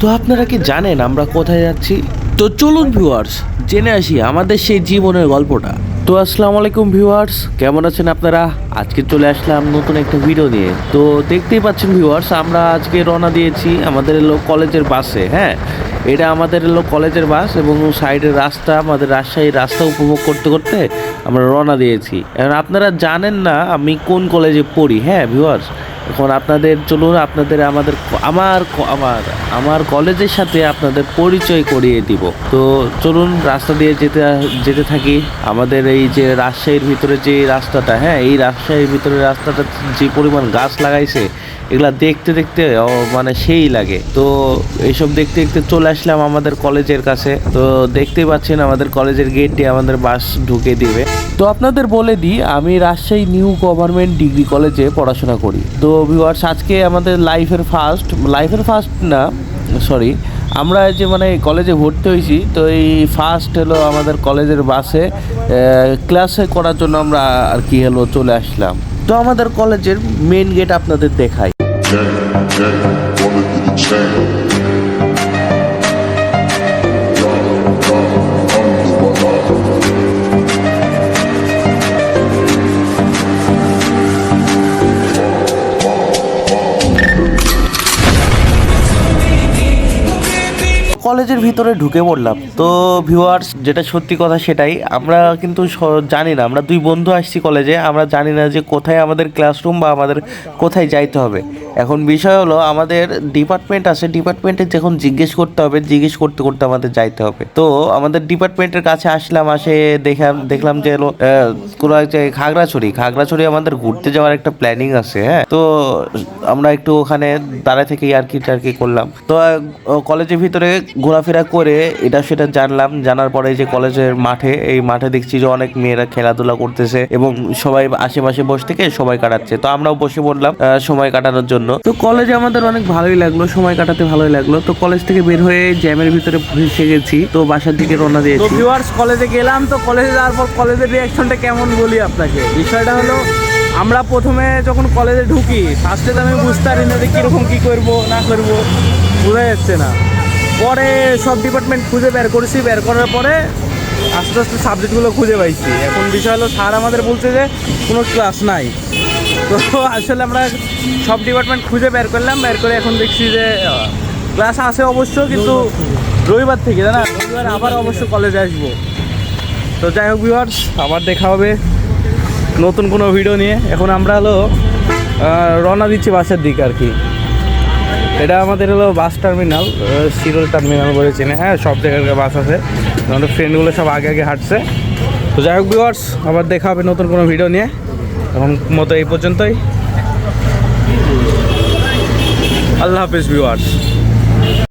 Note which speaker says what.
Speaker 1: তো আপনারা কি জানেন আমরা কোথায় যাচ্ছি? তো চলুন ভিউয়ার্স জেনে আসি আমাদের সেই জীবনের গল্পটা। তো আসসালামু আলাইকুম ভিউয়ার্স, কেমন আছেন আপনারা? আজকে চলে আসলাম নতুন একটা ভিডিও নিয়ে। তো দেখতেই পাচ্ছেন ভিউয়ার্স, আমরা আজকে রওনা দিয়েছি আমাদের এলো কলেজের বাসে হ্যাঁ? এটা আমাদের এলো কলেজের বাস এবং সাইডের রাস্তা, আমাদের রাজশাহীর রাস্তা উপভোগ করতে করতে আমরা রওনা দিয়েছি। এখন আপনারা জানেন না আমি কোন কলেজে পড়ি হ্যাঁ ভিউয়ার্স? এখন আপনাদের চলুন আপনাদের আমাদের আমার আমার আমার কলেজের সাথে আপনাদের পরিচয় করিয়ে দিব। তো চলুন রাস্তা দিয়ে যেতে যেতে থাকি। আমাদের এই যে রাজশাহীর ভিতরে যে রাস্তাটা হ্যাঁ এই রাজশাহীর ভিতরে রাস্তাটা যে পরিমাণ গাছ লাগাইছে, এগুলা দেখতে দেখতে মানে সেই লাগে। তো এইসব দেখতে দেখতে চলে আসলাম আমাদের কলেজের কাছে। তো দেখতেই পাচ্ছেন আমাদের কলেজের গেটটি আমাদের বাস ঢুকে দিবে। তো আপনাদের বলে দিই, আমি রাজশাহী নিউ গভর্নমেন্ট ডিগ্রি কলেজে পড়াশোনা করি। তো ভিউয়ার্স আজকে আমাদের লাইফের ফার্স্ট লাইফের ফার্স্ট না সরি আমরা যে মানে কলেজে ভর্তি হয়েছি, তো এই ফার্স্ট হলো আমাদের কলেজের বাসে ক্লাসে করার জন্য আমরা আর কি হলো চলে আসলাম। তো আমাদের কলেজের মেন গেট আপনাদের দেখাই। কলেজের ভিতরে ঢুকে পড়লাম। তো ভিউয়ার্স যেটা সত্যি কথা সেটাই, আমরা কিন্তু জানি না। আমরা দুই বন্ধু আসছি কলেজে, আমরা জানি না যে কোথায় আমাদের ক্লাসরুম বা আমাদের কোথায় যাইতে হবে। এখন বিষয় হলো, আমাদের ডিপার্টমেন্ট আছে ডিপার্টমেন্টে যখন জিজ্ঞেস করতে হবে, জিজ্ঞেস করতে করতে আমাদের যাইতে হবে। তো আমাদের ডিপার্টমেন্টের কাছে আসলাম, আসে দেখলাম দেখলাম যে কোনো এক জায়গায় খাগড়াছড়ি। খাগড়াছড়ি আমাদের ঘুরতে যাওয়ার একটা প্ল্যানিং আছে হ্যাঁ? তো আমরা একটু ওখানে দাঁড়ায় থেকে আর কি টার্কি করলাম। তো কলেজের ভিতরে ঘোরাফেরা করে এটা সেটা জানলাম। জানার পরে যে কলেজের মাঠে, এই মাঠে দেখছি যে অনেক মেয়েরা খেলাধুলা করতেছে এবং সবাই আশেপাশে বসে থেকে সময় কাটাচ্ছে। তো আমরাও বসে পড়লাম সময় কাটানোর জন্য। তো কলেজে আমাদের অনেক ভালোই লাগল সময় কাটাতে ভালোই লাগল। তো কলেজ থেকে বের হয়ে জ্যামের ভিতরে ভেসে গেছি তো বাসার দিকে রওনা
Speaker 2: তো
Speaker 1: দিয়েছি।
Speaker 2: ভিউয়ার্স কলেজে গেলাম তো কলেজে যাওয়ার পর কলেজের রিয়াকশনটা কেমন বলি আপনাকে? বিষয়টা হলো আমরা প্রথমে যখন কলেজে ঢুকি ফার্স্টে তো আমি বুঝতে পারি না যে কীরকম কী করব না করব বোঝা যাচ্ছে না। পরে সব ডিপার্টমেন্ট খুঁজে বের করেছি বের করার পরে আস্তে আস্তে সাবজেক্টগুলো খুঁজে পাইছি। এখন বিষয় হলো স্যার আমাদের বলছে যে কোনো ক্লাস নাই। তো আসলে আমরা সব ডিপার্টমেন্ট খুঁজে বের করলাম, বের করে এখন দেখছি যে ক্লাস আছে অবশ্য, কিন্তু রবিবার থেকে জানা রবিবার আবার অবশ্য কলেজে আসব। তো যাই হোক ভিউয়ার্স আবার দেখা হবে নতুন কোনো ভিডিও নিয়ে। এখন আমরা হলো রওনা দিচ্ছি বাসের দিকে আর কি। এটা আমাদের হলো বাস টার্মিনাল শিরোল টার্মিনাল বলে চেনে। হ্যাঁ সব জায়গায় বাস আছে। আমাদের ফ্রেন্ডগুলো সব আগে আগে হাঁটছে। তো যাই হোক ভিউয়ার্স আবার দেখা হবে নতুন কোনো ভিডিও নিয়ে। এখন মতো এই পর্যন্তই। আল্লাহ হাফিজ ভিউয়ার্স